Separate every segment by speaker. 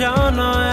Speaker 1: জানা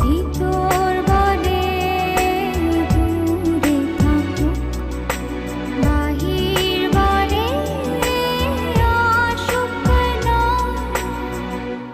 Speaker 2: भी